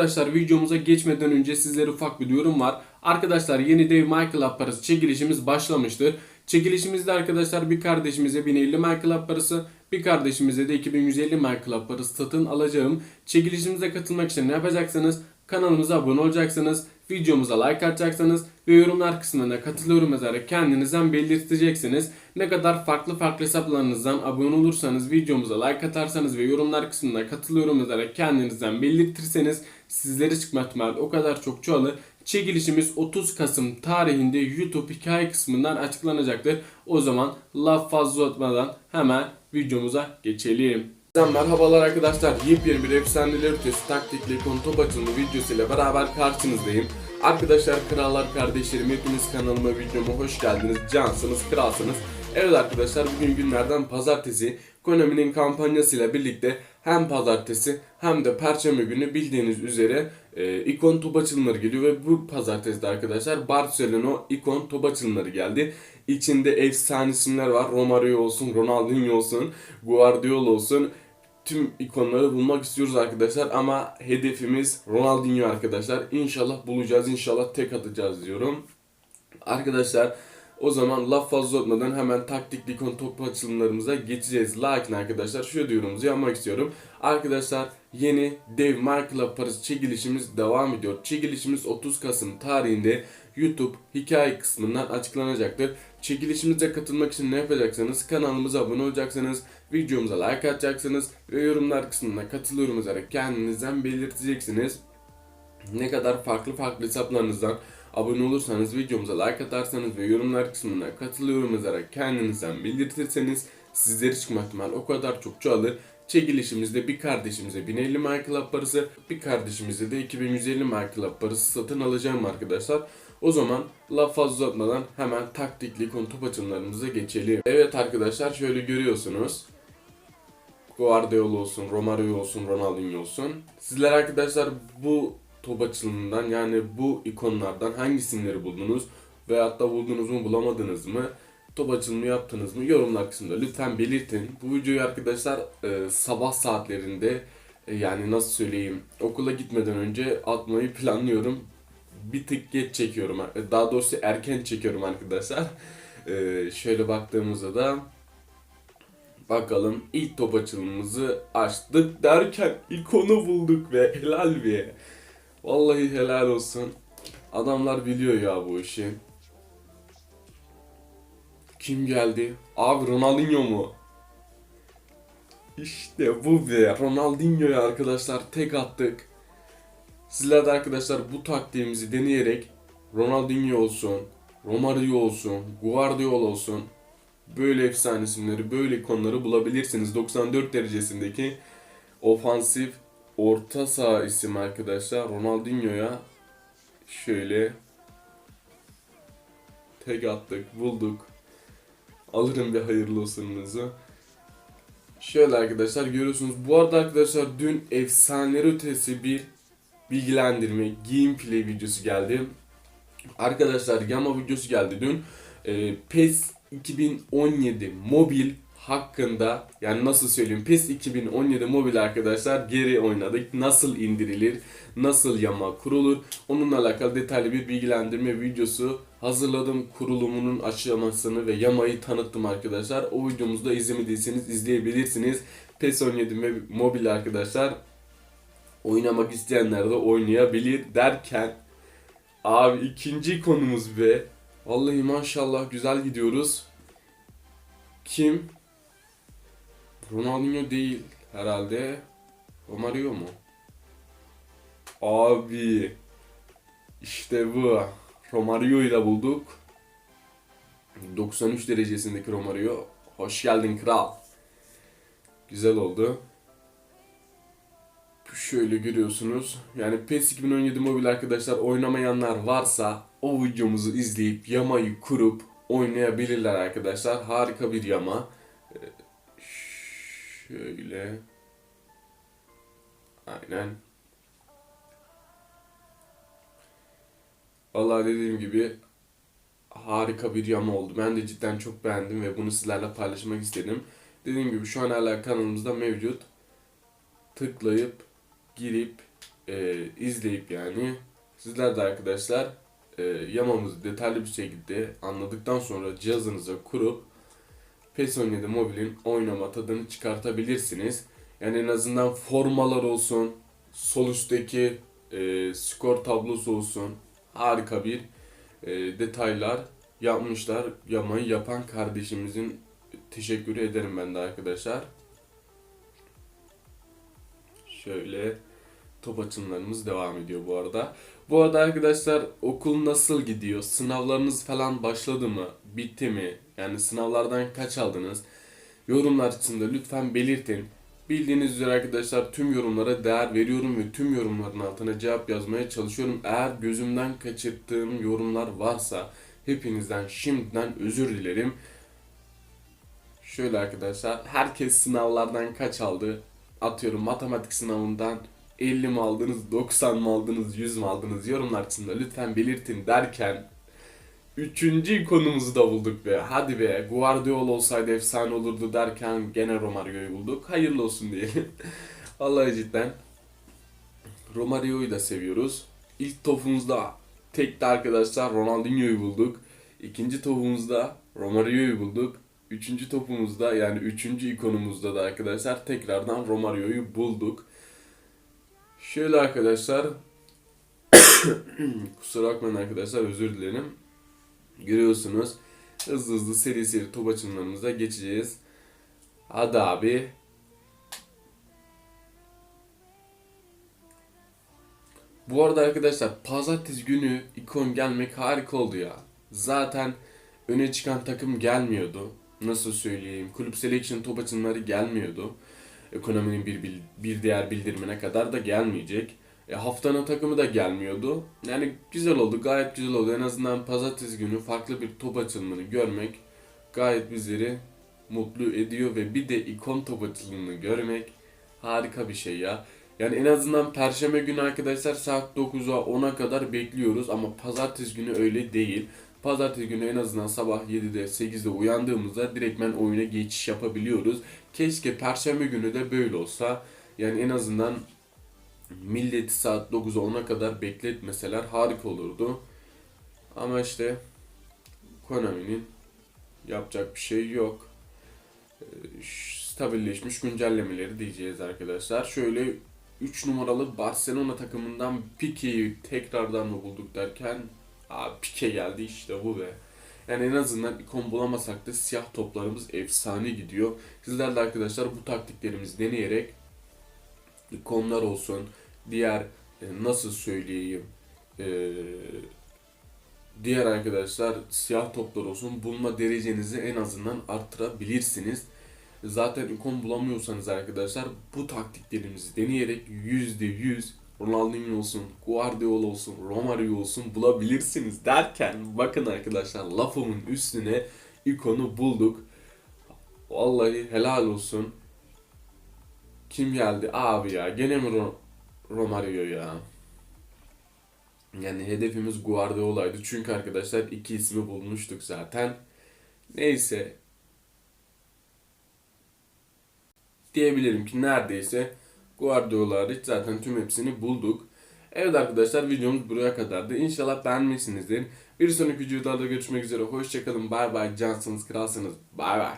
Arkadaşlar videomuza geçmeden önce sizlere ufak bir duyurum var. Arkadaşlar yeni dev Michael parası çekilişimiz başlamıştır. Çekilişimizde arkadaşlar bir kardeşimize 1050 Michael parası, bir kardeşimize de 2150 Michael parası satın alacağım. Çekilişimize katılmak için ne yapacaksınız? Kanalımıza abone olacaksınız, videomuza like atacaksınız ve yorumlar kısmına katılıyorum yazarak kendinizden belirteceksiniz. Ne kadar farklı farklı hesaplarınızdan abone olursanız, videomuza like atarsanız ve yorumlar kısmına katılıyorum yazarak kendinizden belirtirseniz sizlere çıkma ihtimali o kadar çok çoğalır. Çekilişimiz 30 Kasım tarihinde YouTube hikaye kısmından açıklanacaktır. O zaman laf fazla uzatmadan hemen videomuza geçelim. Sizden merhabalar arkadaşlar. Yepyeni bir efsaneler ötesi taktikli konu top açılımı videosuyla beraber karşınızdayım. Arkadaşlar krallar kardeşlerim hepiniz kanalıma videoma hoş geldiniz. Cansınız, kralsınız. Evet arkadaşlar bugün günlerden pazartesi Konami'nin kampanyasıyla birlikte hem pazartesi hem de perşembe günü bildiğiniz üzere e, ikon top açılımları geliyor ve bu pazartesi de arkadaşlar Barcelona ikon top açılımları geldi. İçinde efsane isimler var. Romario olsun, Ronaldinho olsun, Guardiola olsun. Tüm ikonları bulmak istiyoruz arkadaşlar ama hedefimiz Ronaldinho arkadaşlar. İnşallah bulacağız, inşallah tek atacağız diyorum. Arkadaşlar o zaman laf fazla uzatmadan hemen taktikli konu top açılımlarımıza geçeceğiz. Lakin arkadaşlar şu duyurumuzu yapmak istiyorum. Arkadaşlar yeni dev Michael parası çekilişimiz devam ediyor. Çekilişimiz 30 Kasım tarihinde YouTube hikaye kısmından açıklanacaktır. Çekilişimize katılmak için ne yapacaksınız? Kanalımıza abone olacaksınız, videomuza like atacaksınız ve yorumlar kısmına katılıyorum yazarak kendinizden belirteceksiniz ne kadar farklı farklı hesaplarınızdan abone olursanız, videomuza like atarsanız ve yorumlar kısmına katılıyorum yazarak kendinizden belirtirseniz sizleri çıkma ihtimali o kadar çok çoğalır. Çekilişimizde bir kardeşimize 1050 Michael parası, bir kardeşimize de 2150 Michael parası satın alacağım arkadaşlar. O zaman laf fazla uzatmadan hemen taktikli konu top açımlarımıza geçelim. Evet arkadaşlar şöyle görüyorsunuz. Guardiola olsun, Romario olsun, Ronaldinho olsun. Sizler arkadaşlar bu top açılımından yani bu ikonlardan hangi isimleri buldunuz veyahut da buldunuz mu bulamadınız mı top açılımı yaptınız mı yorumlar kısmında lütfen belirtin. Bu videoyu arkadaşlar e, sabah saatlerinde e, yani nasıl söyleyeyim okula gitmeden önce atmayı planlıyorum. Bir tık geç çekiyorum. e, Daha doğrusu erken çekiyorum arkadaşlar. E, şöyle baktığımızda da Bakalım ilk top açılımımızı açtık derken ikonu bulduk ve helal be. Vallahi helal olsun. Adamlar biliyor ya bu işi. Kim geldi? Abi Ronaldinho mu? İşte bu be. Ronaldinho'ya arkadaşlar tek attık. Sizler de arkadaşlar bu taktiğimizi deneyerek Ronaldinho olsun, Romario olsun, Guardiola olsun böyle efsane isimleri, böyle konuları bulabilirsiniz. 94 derecesindeki ofansif orta saha isim arkadaşlar Ronaldinho'ya şöyle tek attık, bulduk. Alırım bir hayırlı olsununuzu. Şöyle arkadaşlar görüyorsunuz. Bu arada arkadaşlar dün efsaneleri ötesi bir bilgilendirme, gameplay videosu geldi. Arkadaşlar Yama videosu geldi dün. Ee, PES 2017 mobil hakkında yani nasıl söyleyeyim PES 2017 mobil arkadaşlar geri oynadık. Nasıl indirilir, nasıl yama kurulur onunla alakalı detaylı bir bilgilendirme videosu hazırladım. Kurulumunun açıklamasını ve yamayı tanıttım arkadaşlar. O videomuzu da izlemediyseniz izleyebilirsiniz. PES 17 mobil arkadaşlar oynamak isteyenler de oynayabilir derken abi ikinci konumuz be Vallahi maşallah güzel gidiyoruz. Kim? Ronaldinho değil herhalde. Romario mu? Abi. işte bu. Romario ile bulduk. 93 derecesindeki Romario. Hoş geldin kral. Güzel oldu. Şöyle görüyorsunuz. Yani PES 2017 mobil arkadaşlar oynamayanlar varsa o videomuzu izleyip yamayı kurup oynayabilirler arkadaşlar. Harika bir yama. Şöyle. Aynen. Vallahi dediğim gibi harika bir yama oldu. Ben de cidden çok beğendim ve bunu sizlerle paylaşmak istedim. Dediğim gibi şu an hala kanalımızda mevcut. Tıklayıp girip e, izleyip yani sizler de arkadaşlar e, yamamızı detaylı bir şekilde anladıktan sonra cihazınıza kurup PES 17 Mobile'in oynama tadını çıkartabilirsiniz. Yani en azından formalar olsun, sol üstteki e, skor tablosu olsun harika bir e, detaylar yapmışlar. Yamayı yapan kardeşimizin teşekkür ederim ben de arkadaşlar. Şöyle top açımlarımız devam ediyor bu arada. Bu arada arkadaşlar okul nasıl gidiyor? Sınavlarınız falan başladı mı? Bitti mi? Yani sınavlardan kaç aldınız? Yorumlar kısmında lütfen belirtin. Bildiğiniz üzere arkadaşlar tüm yorumlara değer veriyorum ve tüm yorumların altına cevap yazmaya çalışıyorum. Eğer gözümden kaçırdığım yorumlar varsa hepinizden şimdiden özür dilerim. Şöyle arkadaşlar herkes sınavlardan kaç aldı? Atıyorum matematik sınavından 50 mi aldınız, 90 mı aldınız, 100 mü aldınız yorumlar kısmında lütfen belirtin derken Üçüncü konumuzu da bulduk be. Hadi be. Guardiola olsaydı efsane olurdu derken gene Romario'yu bulduk. Hayırlı olsun diyelim. Vallahi cidden. Romario'yu da seviyoruz. İlk topumuzda tek de arkadaşlar Ronaldinho'yu bulduk. İkinci topumuzda Romario'yu bulduk. Üçüncü topumuzda yani üçüncü ikonumuzda da arkadaşlar tekrardan Romario'yu bulduk. Şöyle arkadaşlar kusura bakmayın arkadaşlar özür dilerim. Görüyorsunuz. Hızlı hızlı seri seri top açımlarımıza geçeceğiz. Hadi abi. Bu arada arkadaşlar pazartesi günü ikon gelmek harika oldu ya. Zaten öne çıkan takım gelmiyordu. Nasıl söyleyeyim? Kulüp selection top açımları gelmiyordu. Ekonominin bir, bir diğer bildirimine kadar da gelmeyecek. E, haftanın takımı da gelmiyordu. Yani güzel oldu, gayet güzel oldu. En azından pazartesi günü farklı bir top açılımını görmek gayet bizleri mutlu ediyor ve bir de ikon top açılımını görmek harika bir şey ya. Yani en azından perşembe günü arkadaşlar saat 9'a 10'a kadar bekliyoruz ama pazartesi günü öyle değil. Pazartesi günü en azından sabah 7'de 8'de uyandığımızda direktmen oyuna geçiş yapabiliyoruz. Keşke perşembe günü de böyle olsa. Yani en azından milleti saat 9'a 10'a kadar bekletmeseler harika olurdu. Ama işte Konami'nin yapacak bir şey yok. Ee, Stabilleşmiş güncellemeleri diyeceğiz arkadaşlar. Şöyle 3 numaralı Barcelona takımından Pique'yi tekrardan mı bulduk derken Aa, Pique geldi işte bu be. Yani en azından ikon bulamasak da siyah toplarımız efsane gidiyor. Sizler de arkadaşlar bu taktiklerimizi deneyerek ikonlar olsun, diğer e, nasıl söyleyeyim e, diğer arkadaşlar siyah toplar olsun bulma derecenizi en azından arttırabilirsiniz. Zaten ikon bulamıyorsanız arkadaşlar bu taktiklerimizi deneyerek %100 Ronaldinho olsun, Guardiola olsun, Romario olsun bulabilirsiniz derken bakın arkadaşlar lafımın üstüne ikonu bulduk. Vallahi helal olsun. Kim geldi? Abi ya gene mi Ro- Romario ya? Yani hedefimiz Guardiola'ydı. Çünkü arkadaşlar iki ismi bulmuştuk zaten. Neyse. Diyebilirim ki neredeyse Guardiola hariç zaten tüm hepsini bulduk. Evet arkadaşlar videomuz buraya kadardı. İnşallah beğenmişsinizdir. Bir sonraki videoda görüşmek üzere. Hoşçakalın. Bay bay. Cansınız, kralsınız. Bay bay.